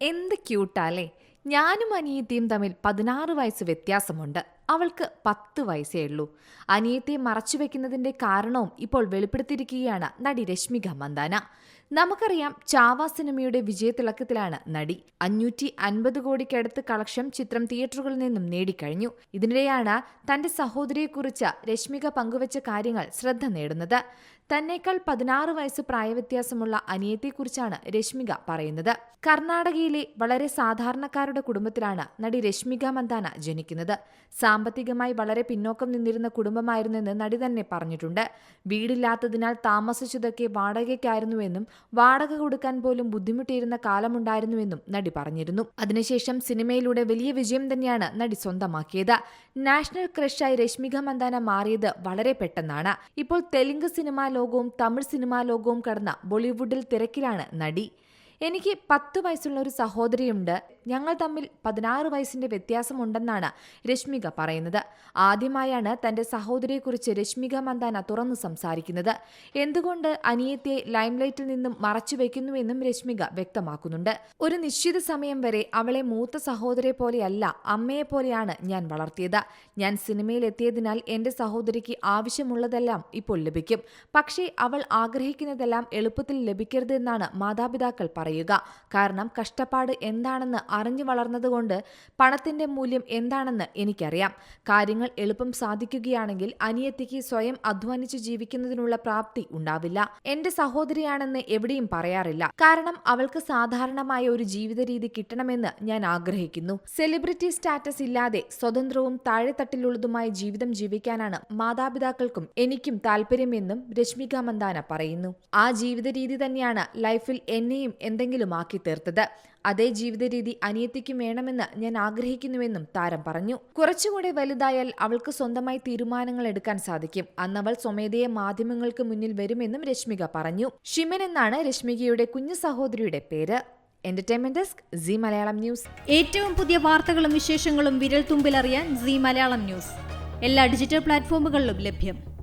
എന്ത് ക്യൂട്ടാല്ലേ ഞാനും അനിയത്തിയും തമ്മിൽ പതിനാറ് വയസ്സ് വ്യത്യാസമുണ്ട്. അവൾക്ക് പത്ത് വയസ്സേ ഉള്ളൂ. അനിയത്തിയെ മറച്ചുവെക്കുന്നതിന്റെ കാരണവും ഇപ്പോൾ വെളിപ്പെടുത്തിയിരിക്കുകയാണ് നടി രശ്മിക മന്ദാന. നമുക്കറിയാം ചാവ സിനിമയുടെ വിജയത്തിളക്കത്തിലാണ് നടി. അഞ്ഞൂറ്റി അൻപത് കോടിക്കടുത്ത് കളക്ഷൻ ചിത്രം തിയേറ്ററുകളിൽ നിന്നും നേടിക്കഴിഞ്ഞു. ഇതിനിടെയാണ് തന്റെ സഹോദരിയെക്കുറിച്ച് രശ്മിക പങ്കുവച്ച കാര്യങ്ങൾ ശ്രദ്ധ നേടുന്നത്. തന്നേക്കാൾ പതിനാറ് വയസ്സ് പ്രായവ്യത്യാസമുള്ള അനിയത്തെക്കുറിച്ചാണ് രശ്മിക പറയുന്നത്. കർണാടകയിലെ വളരെ സാധാരണക്കാരുടെ കുടുംബത്തിലാണ് നടി രശ്മിക മന്ദാന ജനിക്കുന്നത്. സാമ്പത്തികമായി വളരെ പിന്നോക്കം നിന്നിരുന്ന കുടുംബമായിരുന്നെന്ന് നടി തന്നെ പറഞ്ഞിട്ടുണ്ട്. വീടില്ലാത്തതിനാൽ താമസിച്ചതൊക്കെ വാടകയ്ക്കായിരുന്നുവെന്നും വാടക കൊടുക്കാൻ പോലും ബുദ്ധിമുട്ടിയിരുന്ന കാലമുണ്ടായിരുന്നുവെന്നും നടി പറഞ്ഞിരുന്നു. അതിനുശേഷം സിനിമയിലൂടെ വലിയ വിജയം തന്നെയാണ് നടി സ്വന്തമാക്കിയത്. നാഷണൽ ക്രഷായി രശ്മിക മന്ദാന മാറിയത് വളരെ പെട്ടെന്നാണ്. ഇപ്പോൾ തെലുങ്ക് സിനിമാ ലോകവും തമിഴ് സിനിമാ ലോകവും കടന്ന ബോളിവുഡിൽ തിരക്കിലാണ് നടി. എനിക്ക് പത്ത് വയസ്സുള്ള ഒരു സഹോദരിയുണ്ട്. ഞങ്ങൾ തമ്മിൽ പതിനാറ് വയസ്സിന്റെ വ്യത്യാസമുണ്ടെന്നാണ് രശ്മിക പറയുന്നത്. ആദ്യമായാണ് തന്റെ സഹോദരിയെക്കുറിച്ച് രശ്മിക മന്ദാന തുറന്നു സംസാരിക്കുന്നത്. എന്തുകൊണ്ട് അനിയത്തെ ലൈംലൈറ്റിൽ നിന്നും മറച്ചു വെക്കുന്നുവെന്നും രശ്മിക വ്യക്തമാക്കുന്നുണ്ട്. ഒരു നിശ്ചിത സമയം വരെ അവളെ മൂത്ത സഹോദരെ പോലെയല്ല അമ്മയെ പോലെയാണ് ഞാൻ വളർത്തിയത്. ഞാൻ സിനിമയിൽ എത്തിയതിനാൽ എന്റെ സഹോദരിക്ക് ആവശ്യമുള്ളതെല്ലാം ഇപ്പോൾ ലഭിക്കും. പക്ഷേ അവൾ ആഗ്രഹിക്കുന്നതെല്ലാം എളുപ്പത്തിൽ ലഭിക്കരുത് എന്നാണ് മാതാപിതാക്കൾ പറയുക. കാരണം കഷ്ടപ്പാട് എന്താണെന്ന് അറിഞ്ഞു വളർന്നതുകൊണ്ട് പണത്തിന്റെ മൂല്യം എന്താണെന്ന് എനിക്കറിയാം. കാര്യങ്ങൾ എളുപ്പം സാധിക്കുകയാണെങ്കിൽ അനിയത്തിക്ക് സ്വയം അധ്വാനിച്ച് ജീവിക്കുന്നതിനുള്ള പ്രാപ്തി ഉണ്ടാവില്ല. എന്റെ സഹോദരിയാണെന്ന് എവിടെയും പറയാറില്ല. കാരണം അവൾക്ക് സാധാരണമായ ഒരു ജീവിത രീതി കിട്ടണമെന്ന് ഞാൻ ആഗ്രഹിക്കുന്നു. സെലിബ്രിറ്റി സ്റ്റാറ്റസ് ഇല്ലാതെ സ്വതന്ത്രവും താഴെത്തട്ടിലുള്ളതുമായ ജീവിതം ജീവിക്കാനാണ് മാതാപിതാക്കൾക്കും എനിക്കും താല്പര്യമെന്നും രശ്മിക മന്ദാന പറയുന്നു. ആ ജീവിത രീതി തന്നെയാണ് ലൈഫിൽ എന്നെയും എന്തെങ്കിലും ആക്കി തീർത്തത്. അതേ ജീവിത രീതി അനിയത്തിക്കും വേണമെന്ന് ഞാൻ ആഗ്രഹിക്കുന്നുവെന്നും താരം പറഞ്ഞു. കുറച്ചുകൂടെ വലുതായാൽ അവൾക്ക് സ്വന്തമായി തീരുമാനങ്ങൾ എടുക്കാൻ സാധിക്കും. അന്നവൾ സ്വമേധയെ മാധ്യമങ്ങൾക്ക് മുന്നിൽ വരുമെന്നും രശ്മിക പറഞ്ഞു. ഷിമൻ എന്നാണ് രശ്മികയുടെ കുഞ്ഞു സഹോദരിയുടെ പേര്. Entertainment desk C Malayalam news. ഏറ്റവും പുതിയ വാർത്തകളും വിശേഷങ്ങളും വിരൽ തുമ്പിലറിയാൻ സി മലയാളം ന്യൂസ്. എല്ലാ ഡിജിറ്റൽ പ്ലാറ്റ്ഫോമുകളിലും ലഭ്യം.